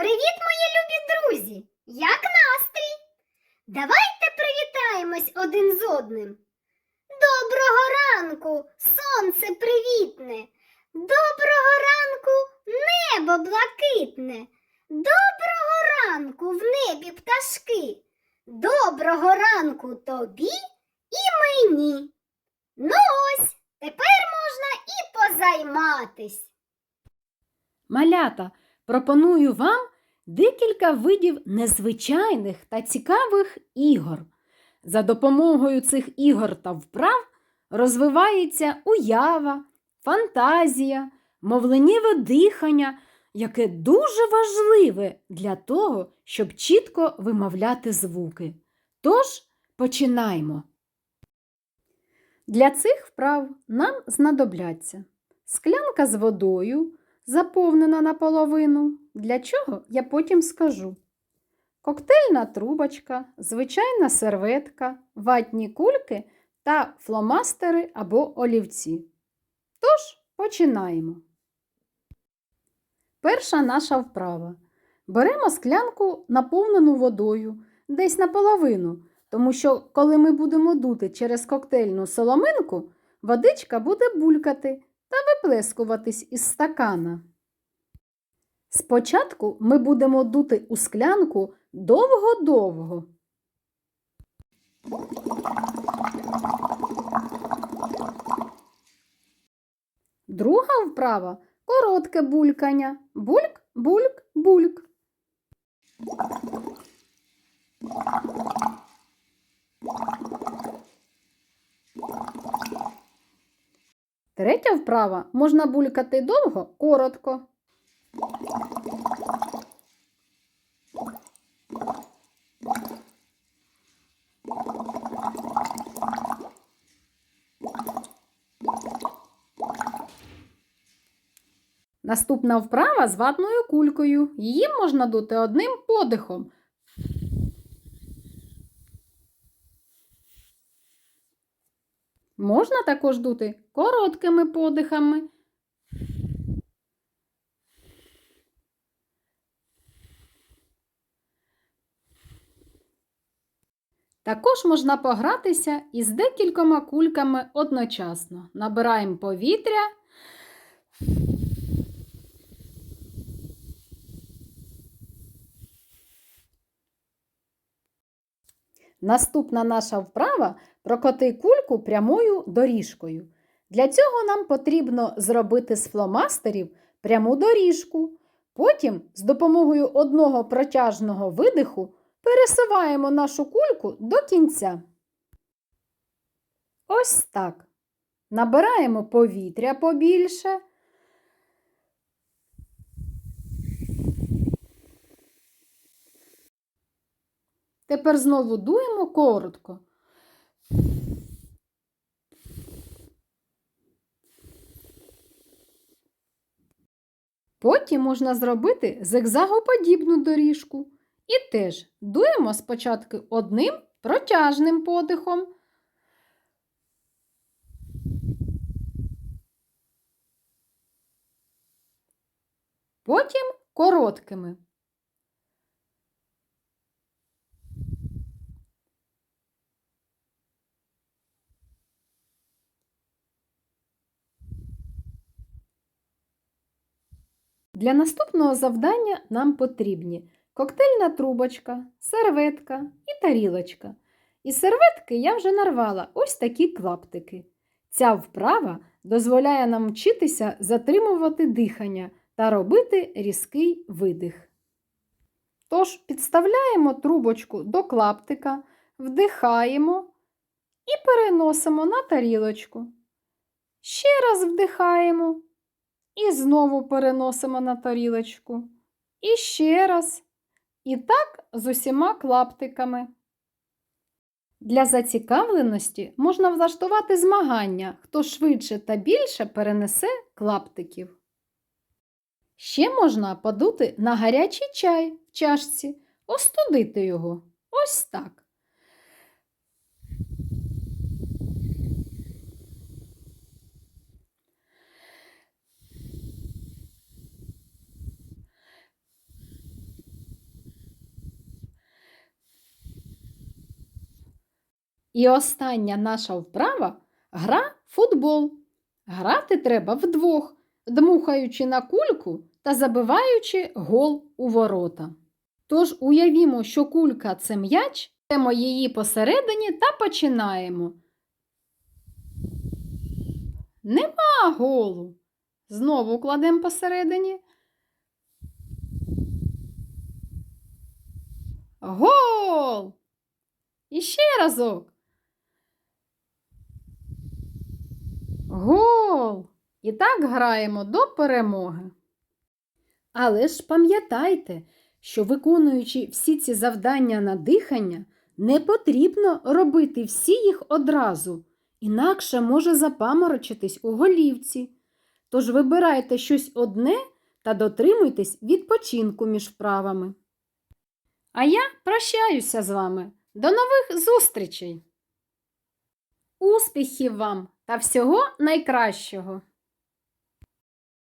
Привіт, мої любі друзі! Як настрій? Давайте привітаємось один з одним. Доброго ранку, сонце привітне. Доброго ранку, небо блакитне. Доброго ранку в небі пташки. Доброго ранку тобі і мені. Ну ось, тепер можна і позайматись. Малята, пропоную вам декілька видів незвичайних та цікавих ігор. За допомогою цих ігор та вправ розвивається уява, фантазія, мовленнєве дихання, яке дуже важливе для того, щоб чітко вимовляти звуки. Тож починаємо. Для цих вправ нам знадобляться склянка з водою, заповнена наполовину. Для чого я потім скажу. Коктейльна трубочка, звичайна серветка, ватні кульки та фломастери або олівці. Тож починаємо. Перша наша вправа. Беремо склянку, наповнену водою, десь наполовину, тому що, коли ми будемо дути через коктейльну соломинку, водичка буде булькати та виплескуватись із стакана. Спочатку ми будемо дути у склянку довго-довго. Друга вправа коротке булькання. Бульк, бульк, бульк. Третя вправа можна булькати довго, коротко. Наступна вправа з ватною кулькою. Її можна дути одним подихом. Можна також дути короткими подихами. Також можна погратися із декількома кульками одночасно. Набираємо повітря. Наступна наша вправа прокоти кульку прямою доріжкою. Для цього нам потрібно зробити з фломастерів пряму доріжку. Потім з допомогою одного протяжного видиху пересуваємо нашу кульку до кінця. Ось так. Набираємо повітря побільше. Тепер знову дуємо коротко. Потім можна зробити зигзагоподібну доріжку. І теж дуємо спочатку одним протяжним подихом. Потім короткими. Для наступного завдання нам потрібні коктейльна трубочка, серветка і тарілочка. Із серветки я вже нарвала ось такі клаптики. Ця вправа дозволяє нам вчитися затримувати дихання та робити різкий видих. Тож підставляємо трубочку до клаптика, вдихаємо і переносимо на тарілочку. Ще раз вдихаємо і знову переносимо на тарілочку. І ще раз. І так з усіма клаптиками. Для зацікавленості можна влаштувати змагання, хто швидше та більше перенесе клаптиків. Ще можна подути на гарячий чай в чашці, остудити його. Ось так. І остання наша вправа гра футбол. Грати треба вдвох, дмухаючи на кульку та забиваючи гол у ворота. Тож уявімо, що кулька це м'яч, беремо її посередині та починаємо. Нема голу. Знову кладемо посередині. Гол! І ще разок. Гол! І так граємо до перемоги. Але ж пам'ятайте, що виконуючи всі ці завдання на дихання, не потрібно робити всі їх одразу, інакше може запаморочитись у голівці. Тож вибирайте щось одне та дотримуйтесь відпочинку між вправами. А я прощаюся з вами. До нових зустрічей! Успіхів вам та всього найкращого!